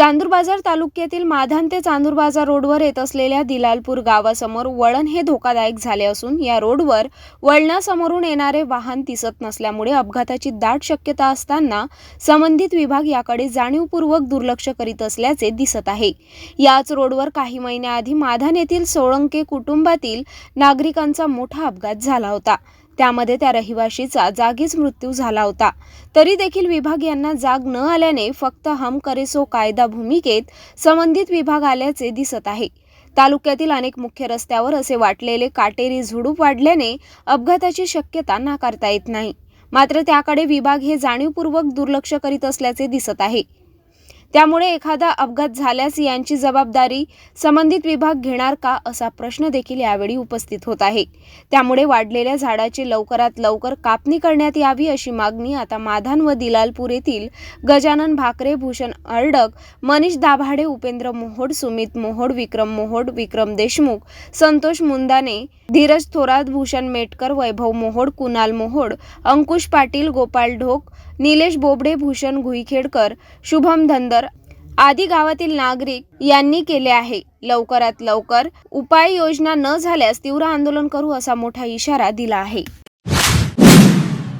चांदूर बाजार तालुक्यातील माधान ते चांदूर बाजार रोडवर येत असलेल्या दिलालपूर गावासमोर वळण हे धोकादायक झाले असून या रोडवर वळणासमोरून येणारे वाहन दिसत नसल्यामुळे अपघाताची दाट शक्यता असताना संबंधित विभाग याकडे जाणीवपूर्वक दुर्लक्ष करीत असल्याचे दिसत आहे. याच रोडवर काही महिन्याआधी माधान येथील सोळंके कुटुंबातील नागरिकांचा मोठा अपघात झाला होता. त्यामध्ये त्या रहिवाशीचा जागीच मृत्यू झाला होता. तरी देखील विभाग यांना जाग न आल्याने फक्त हम करेसो कायदा भूमिकेत संबंधित विभाग आल्याचे दिसत आहे. तालुक्यातील अनेक मुख्य रस्त्यावर असे वाटलेले काटेरी झुडूप वाढल्याने अपघाताची शक्यता नाकारता येत नाही. मात्र त्याकडे विभाग हे जाणीवपूर्वक दुर्लक्ष करीत असल्याचे दिसत आहे. त्यामुळे एखादा अपघात झाल्यास यांची जबाबदारी संबंधित विभाग घेणार का असा प्रश्न देखील यावेळी उपस्थित होत आहे. त्यामुळे वाढलेल्या झाडाची लवकरात लवकर कापणी करण्यात यावी अशी मागणी आता माधान व दिलालपूर येथील गजानन भाकरे भूषण अर्डक मनीष दाभाडे उपेंद्र मोहोड सुमित मोहोड विक्रम मोहोड विक्रम देशमुख संतोष मुंदाने धीरज थोरात भूषण मेटकर वैभव मोहोड कुणाल मोहोड अंकुश पाटील गोपाल ढोक निलेश बोबडे भूषण घुईखेडकर शुभम धंदर आदी गावातील नागरिक यांनी केले आहे. लवकरात लवकर उपाययोजना न झाल्यास तीव्र आंदोलन करू असा मोठा इशारा दिला आहे.